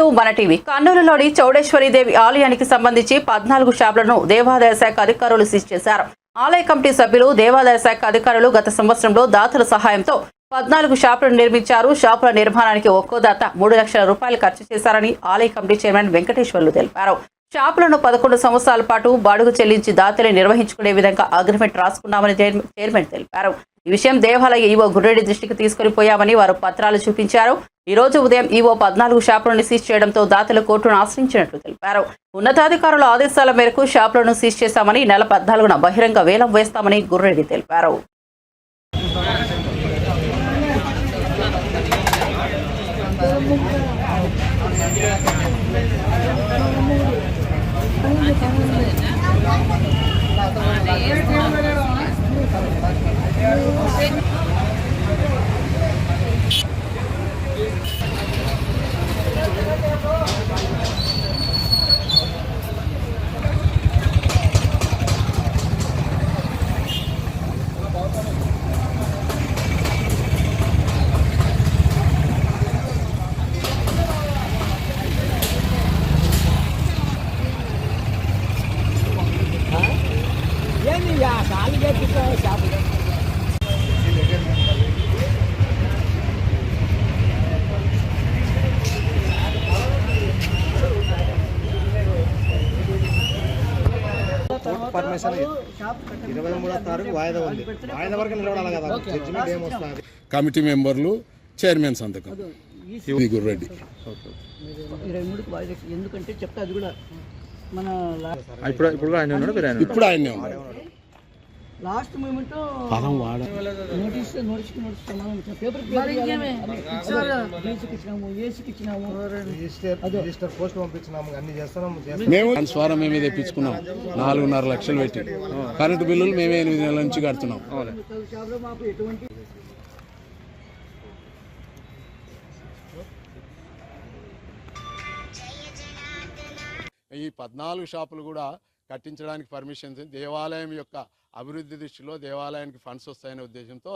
To మన TV. కర్నూలులోని Chowdeshwari దేవి ఆలయానికి సంబంధించి పద్నాలుగు షాపులను దేవాదాయ శాఖ అధికారులు సీజ్ చేశారు. ఆలయ కమిటీ సభ్యులు దేవాదాయ శాఖ అధికారులు గత సంవత్సరంలో దాతల సహాయంతో పద్నాలుగు షాపులను నిర్మించారు. షాపుల నిర్మాణానికి ఒక్కో దాత మూడు లక్షల రూపాయలు ఖర్చు చేశారని ఆలయ కమిటీ చైర్మన్ వెంకటేశ్వర్లు తెలిపారు. షాపులను పదకొండు సంవత్సరాల పాటు బాడుగు చెల్లించి దాతలే నిర్వహించుకునే విధంగా అగ్రిమెంట్ రాసుకున్నామని చైర్మన్ తెలిపారు. ఈ విషయం దేవాలయ ఈవో గుర్రెడ్డి దృష్టికి తీసుకుని పోయామని వారు పత్రాలు చూపించారు. ఈ రోజు ఉదయం ఈవో పద్నాలుగు షాపులను సీజ్ చేయడంతో దాతలు కోర్టును ఆశ్రయించినట్లు తెలిపారు. ఉన్నతాధికారుల ఆదేశాల మేరకు షాపులను సీజ్ చేశామని నెల పద్నాలుగున బహిరంగ వేలం వేస్తామని గుర్రెడ్డి తెలిపారు. Thank you. కోర్టు పర్మిషన్ ఇరవై మూడో తారీఖు వాయిదా ఉంది. వాయిదా వరకు నిలబడాలి కదా. జడ్జిమెంట్ ఏమొస్తుంది కమిటీ మెంబర్లు చైర్మన్ సంతకం. ఇది గుర్రెడ్డి. ఇరవై మూడుకి వాయిదా ఎందుకంటే చెప్తా అది కూడా మన ఇప్పుడు ఇప్పుడు ఆయన ఉన్నాడు? ఇప్పుడు ఆయనే ఉన్నారు last moment notice notice notice ఇచ్చాం. పేపర్ ఇచ్చినాము ఏసీకి ఇచ్చినాము. రిజిస్టర్ రిజిస్టర్ పోస్ట్ పంపించినాము అన్ని చేస్తున్నాము. మేము ట్రాన్స్ఫారం మేమే తెప్పించుకున్నాం. నాలుగున్నర లక్షలు పెట్టి. కరెంటు బిల్లులు మేమే ఎనిమిది నెలల నుంచి కడుతున్నాం. షాప్లో మాకు ఎటువంటి ఈ పద్నాలుగు షాపులు కూడా కట్టించడానికి పర్మిషన్ దేవాలయం యొక్క అభివృద్ధి దృష్టిలో దేవాలయానికి ఫండ్స్ వస్తాయనే ఉద్దేశంతో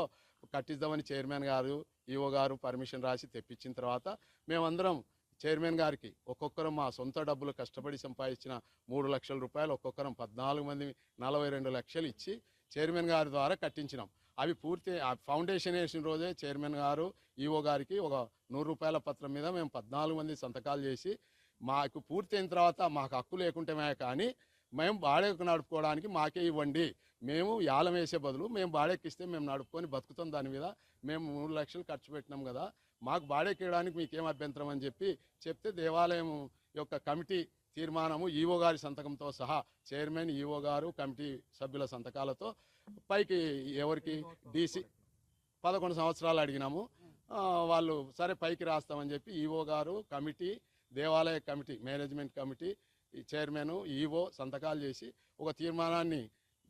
కట్టిద్దామని చైర్మన్ గారు ఈఓ గారు పర్మిషన్ రాసి తెప్పించిన తర్వాత మేమందరం చైర్మన్ గారికి ఒక్కొక్కరం మా సొంత డబ్బులు కష్టపడి సంపాదించిన మూడు లక్షల రూపాయలు ఒక్కొక్కరం పద్నాలుగు మంది నలభై రెండు లక్షలు ఇచ్చి చైర్మన్ గారి ద్వారా కట్టించినాం. అవి పూర్తి ఆ ఫౌండేషన్ వేసిన రోజే చైర్మన్ గారు ఈఓ గారికి ఒక నూరు రూపాయల పత్రం మీద మేము పద్నాలుగు మంది సంతకాలు చేసి మాకు పూర్తి అయిన తర్వాత మాకు హక్కు లేకుంటేమే కానీ మేము బాడేకు నడుపుకోవడానికి మాకే ఇవ్వండి. మేము యాలం వేసే బదులు మేము బాడెక్కిస్తే మేము నడుపుకొని బతుకుతాం దాని మీద. మేము మూడు లక్షలు ఖర్చు పెట్టినాం కదా. మాకు బాడెక్కడానికి మీకేం అభ్యంతరం అని చెప్పి చెప్తే దేవాలయం యొక్క కమిటీ తీర్మానము ఈవో గారి సంతకంతో సహా చైర్మన్ ఈఓ గారు కమిటీ సభ్యుల సంతకాలతో పైకి ఎవరికి? డీసీ పదకొండు సంవత్సరాలు అడిగినాము. వాళ్ళు సరే పైకి రాస్తామని చెప్పి ఈఓ గారు కమిటీ దేవాలయ కమిటీ మేనేజ్మెంట్ కమిటీ ఈ చైర్మన్ ఈఓ సంతకాలు చేసి ఒక తీర్మానాన్ని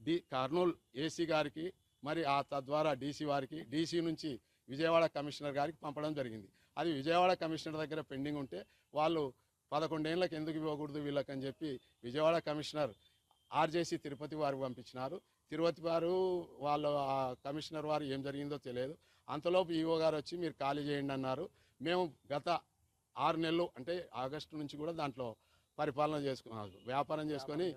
డి కర్నూలు ఏసీ గారికి మరి ఆ తద్వారా డీసీ వారికి డీసీ నుంచి విజయవాడ కమిషనర్ గారికి పంపడం జరిగింది. అది విజయవాడ కమిషనర్ దగ్గర పెండింగ్ ఉంటే వాళ్ళు పదకొండేళ్ళకి ఎందుకు ఇవ్వకూడదు వీళ్ళకని చెప్పి విజయవాడ కమిషనర్ ఆర్జేసీ తిరుపతి వారికి పంపించినారు. తిరుపతి వారు వాళ్ళ ఆ కమిషనర్ వారు ఏం జరిగిందో తెలియదు. అంతలోపు ఈఓ గారు వచ్చి మీరు ఖాళీ చేయండి అన్నారు. మేము గత ఆరు నెలలు అంటే ఆగస్టు నుంచి కూడా దాంట్లో పరిపాలన చేసుకున్నాం. వ్యాపారం చేసుకొని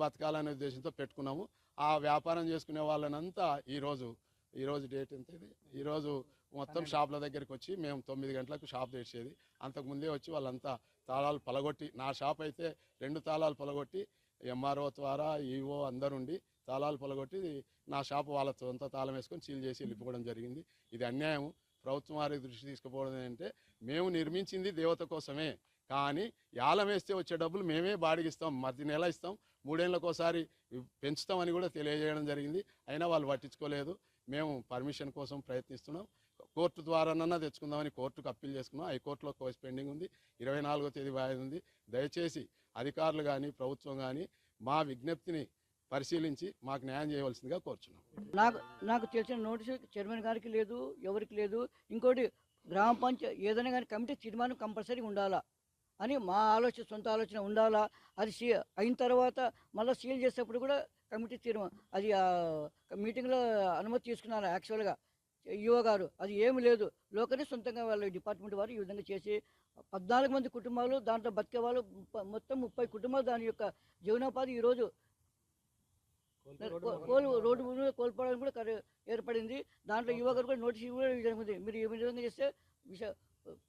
బతకాలనే ఉద్దేశంతో పెట్టుకున్నాము. ఆ వ్యాపారం చేసుకునే వాళ్ళనంతా ఈరోజు ఈరోజు డేట్ ఎంత ఇది? ఈరోజు మొత్తం షాపుల దగ్గరికి వచ్చి మేము తొమ్మిది గంటలకు షాప్ తెరిచేది అంతకుముందే వచ్చి వాళ్ళంతా తాళాలు పలగొట్టి నా షాప్ అయితే రెండు తాళాలు పలగొట్టి ఎంఆర్ఓ ద్వారా ఈఓ అందరుండి తాళాలు పలగొట్టి నా షాప్ వాళ్ళ సొంత తాళం వేసుకొని సీల్ చేసి వెళ్ళిపోవడం జరిగింది. ఇది అన్యాయం ప్రభుత్వం వారి దృష్టి తీసుకుపోవడం ఏంటంటే మేము నిర్మించింది దేవత కోసమే. కానీ యాలం వేస్తే వచ్చే డబ్బులు మేమే బాడిగిస్తాం మధ్య నెల ఇస్తాం మూడేళ్ళకోసారి పెంచుతామని కూడా తెలియజేయడం జరిగింది. అయినా వాళ్ళు పట్టించుకోలేదు. మేము పర్మిషన్ కోసం ప్రయత్నిస్తున్నాం. కోర్టు ద్వారానన్నా తెచ్చుకుందామని కోర్టుకు అప్పీల్ చేసుకున్నాం. హైకోర్టులో కేసు పెండింగ్ ఉంది. ఇరవై నాలుగో తేదీ వాయిదా ఉంది. దయచేసి అధికారులు కానీ ప్రభుత్వం కానీ మా విజ్ఞప్తిని పరిశీలించి మాకు న్యాయం చేయవలసిందిగా కోరుచున్నాం. నాకు నాకు తెలిసిన నోటీసు చైర్మన్ గారికి లేదు ఎవరికి లేదు. ఇంకోటి గ్రామ పంచాయతీ ఏదైనా కానీ కమిటీ తీర్మానం కంపల్సరీ ఉండాలా? అని మా ఆలోచన సొంత ఆలోచన ఉండాలా? అది సీ అయిన తర్వాత మళ్ళీ సీల్ చేసేటప్పుడు కూడా కమిటీ తీర్మానం అది మీటింగ్లో అనుమతి తీసుకున్నారు యాక్చువల్గా. ఈఓ గారు అది ఏమి లేదు. లోకనే సొంతంగా వాళ్ళ డిపార్ట్మెంట్ వారు ఈ విధంగా చేసి పద్నాలుగు మంది కుటుంబాలు దాంట్లో బతికే వాళ్ళు మొత్తం ముప్పై కుటుంబాలు దాని యొక్క జీవనోపాధి ఈరోజు. కోల్ రోడ్డు మీద కోల్పోవడానికి కూడా ఏర్పడింది. దాంట్లో యువ గారు కూడా నోటీస్ కూడా ఉంది మీరు ఈ విధంగా చేస్తే విష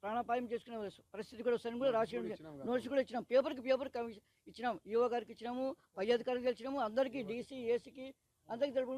ప్రాణాపాయం చేసుకునే పరిస్థితి కూడా వస్తుందని కూడా రాసి. నోటీస్ కూడా ఇచ్చినాం. పేపర్కి పేపర్ కమిషన్ ఇచ్చినాం. యువ గారికి ఇచ్చినాము పై అధికారికి ఇచ్చినాము. అందరికీ డీసీ ఏసీకి అందరికీ తెలుపు